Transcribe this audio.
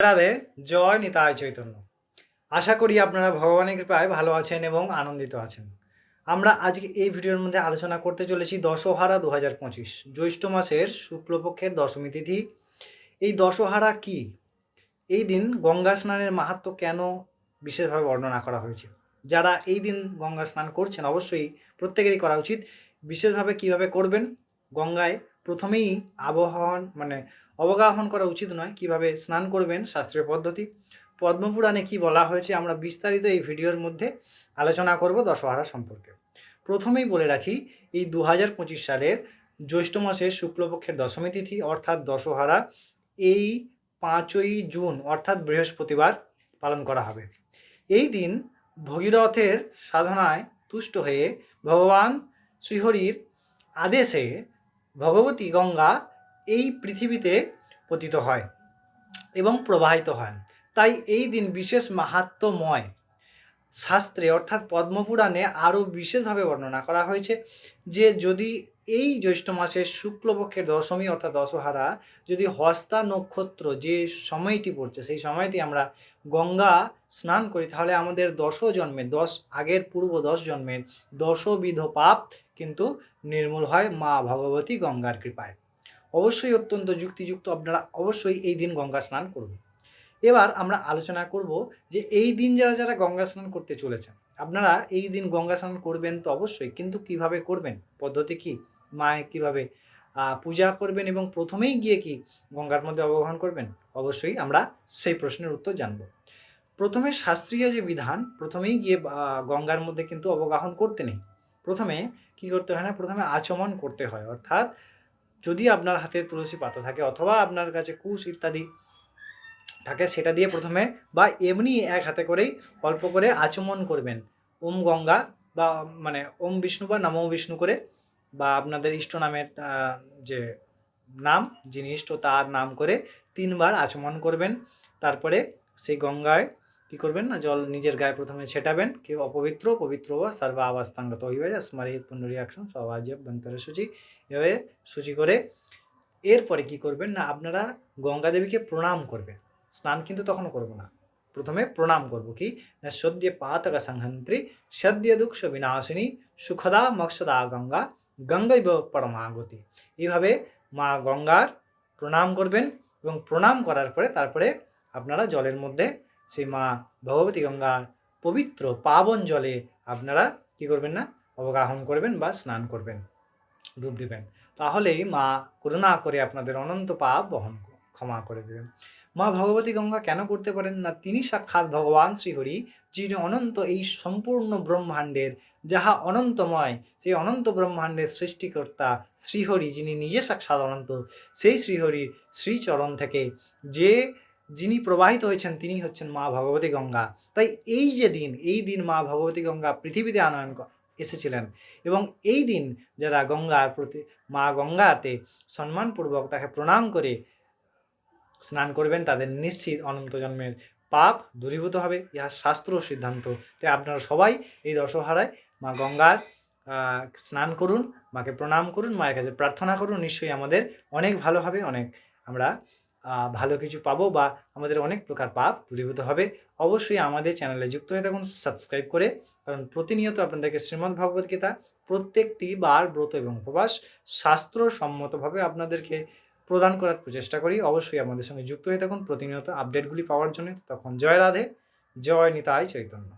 রাধে জয় নিতায় চৈতন্য। আশা করি আপনারা ভগবানের কৃপায় ভালো আছেন এবং আনন্দিত আছেন। আমরা আজকে এই ভিডিওর মধ্যে আলোচনা করতে চলেছি দশহারা দু হাজার পঁচিশ, জ্যৈষ্ঠ মাসের শুক্লপক্ষের দশমী তিথি। এই দশহারা কি? এই দিন গঙ্গা স্নানের মাহাত্ম কেন বিশেষভাবে বর্ণনা করা হয়েছে? যারা এই দিন গঙ্গা স্নান করছেন, অবশ্যই প্রত্যেকেরই করা উচিত। বিশেষভাবে কীভাবে করবেন? গঙ্গায় প্রথমেই আবহাওয়ান মানে অবগাহন করা উচিত নয়। কীভাবে স্নান করবেন? শাস্ত্রীয় পদ্ধতি। পদ্মপুরাণে কি বলা হয়েছে? আমরা বিস্তারিত এই ভিডিওর মধ্যে আলোচনা করব দশহারা সম্পর্কে। প্রথমেই বলে রাখি, এই দু হাজার পঁচিশ সালের জ্যৈষ্ঠ মাসের শুক্লপক্ষের দশমী তিথি, অর্থাৎ দশহারা, এই পাঁচই জুন, অর্থাৎ বৃহস্পতিবার, পালন করা হবে। এই দিন ভগীরথের সাধনায় তুষ্ট হয়ে ভগবান শ্রীহরির আদেশে ভগবতী গঙ্গা এই পৃথিবীতে পতিত হয় এবং প্রবাহিত হয়। তাই এই দিন বিশেষ মাহাত্ম্যময় শাস্ত্রে অর্থাৎ পদ্মপুরাণে আরও বিশেষভাবে বর্ণনা করা হয়েছে যে যদি এই জ্যৈষ্ঠ মাসের শুক্লপক্ষের দশমী অর্থাৎ দশহারা যদি হস্তা নক্ষত্র যে সময়টি পড়ছে, সেই সময়টি আমরা গঙ্গা স্নান করি, তাহলে আমাদের দশ জন্মে দশ আগের পূর্ব দশ জন্মের দশবিধ পাপ কিন্তু নির্মূল হয় মা ভগবতী গঙ্গার কৃপায়। অবশ্যই অত্যন্ত যুক্তিযুক্ত। আপনারা অবশ্যই এই দিন গঙ্গা স্নান করবেন এবার আমরা আলোচনা করব যে এই দিন যারা যারা গঙ্গা স্নান করতে চলেছেন, আপনারা এই দিন গঙ্গা স্নান করবেন তো অবশ্যই, কিন্তু কীভাবে করবেন? পদ্ধতি কি? মায়ে কীভাবে পূজা করবেন এবং প্রথমেই গিয়ে কি গঙ্গার মধ্যে অবগাহন করবেন? অবশ্যই আমরা সেই প্রশ্নের উত্তর জানব। প্রথমে শাস্ত্রীয় যে বিধান, প্রথমেই গিয়ে গঙ্গার মধ্যে কিন্তু অবগাহন করতে নেই। প্রথমে কি করতে হয় না? প্রথমে আচমন করতে হয়। অর্থাৎ যদি আপনার হাতে তুলসী পাতা থাকে অথবা আপনার কাছে কুশ ইত্যাদি থাকে, সেটা দিয়ে প্রথমে বা এমনি এক হাতে করেই অল্প করে আচমন করবেন। ওম গঙ্গা বা মানে ওম বিষ্ণু বা নমো বিষ্ণু করে বা আপনাদের ইষ্ট নামের যে নাম, যিনি ইষ্ট, তার নাম করে তিনবার আচমন করবেন। তারপরে সেই গঙ্গায় কি করবেন না? জল নিজের গায়ে প্রথমে ছেটাবেন। কি অপবিত্র, পবিত্র বা সর্ব আবাস্তাঙ্গত হইবে স্মারিত পুণ্ডরী অ্যাকশন সবাজ বন্তরে সূচি, এভাবে সূচি করে এরপরে কি করবেন না? আপনারা গঙ্গা দেবীকে প্রণাম করবেন। স্নান কিন্তু তখনও করব না। প্রথমে প্রণাম করব কি? না সদ্য পাতক সংহন্ত্রী, সদ্য দুঃখ বিনাশিনী, সুখদা মক্ষদা গঙ্গা গঙ্গাই পরমাগতি। এইভাবে মা গঙ্গার প্রণাম করবেন এবং প্রণাম করার পরে তারপরে আপনারা জলের মধ্যে সেই মা ভগবতী গঙ্গার পবিত্র পাবন জলে আপনারা কি করবেন না, অবগাহন করবেন বা স্নান করবেন, ডুব দিবেন। তাহলেই মা করুণা করে আপনাদের অনন্ত পাপ বহন ক্ষমা করে দেবেন। মা ভগবতী গঙ্গা কেন করতে পারেন না, তিনি সাক্ষাৎ ভগবান শ্রীহরি, যিনি অনন্ত এই সম্পূর্ণ ব্রহ্মাণ্ডের, যাহা অনন্তময়, সেই অনন্ত ব্রহ্মাণ্ডের সৃষ্টিকর্তা শ্রীহরি, যিনি নিজে সাক্ষাৎ অনন্ত, সেই শ্রীহরির শ্রীচরণ থেকে যে যিনি প্রবাহিত হয়েছেন তিনি হচ্ছেন মা ভগবতী গঙ্গা। তাই এই যে দিন, এই দিন মা ভগবতী গঙ্গা পৃথিবীতে আনয়ন এসেছিলেন। এবং এই দিন যারা গঙ্গার প্রতি, মা গঙ্গাতে সম্মানপূর্বক তাকে প্রণাম করে স্নান করবেন, তাদের নিশ্চিত অনন্ত জন্মের পাপ দূরীভূত হবে। ইহা শাস্ত্র সিদ্ধান্ত। তাই আপনারা সবাই এই দশহারায় মা গঙ্গার স্নান করুন, মাকে প্রণাম করুন, মায়ের কাছে প্রার্থনা করুন। নিশ্চয়ই আমাদের অনেক ভালো হবে, অনেক আমরা ভালো কিছু পাবো বা আমাদের অনেক প্রকার পাপ দূরীভূত হবে, অবশ্যই আমাদের চ্যানেলে যুক্ত হয়ে থাকুন, সাবস্ক্রাইব করে, কারণ প্রতিনিয়ত আপনাদেরকে শ্রীমদ্ ভগবদ গীতা প্রত্যেকটি বার ব্রত এবং উপবাস শাস্ত্রসম্মতভাবে আপনাদেরকে প্রদান করার প্রচেষ্টা করি। অবশ্যই আমাদের সঙ্গে যুক্ত হয়ে থাকুন, প্রতিনিয়ত আপডেটগুলি পাওয়ার জন্য। তখন জয় রাধে, জয় নিতাই চৈতন্য।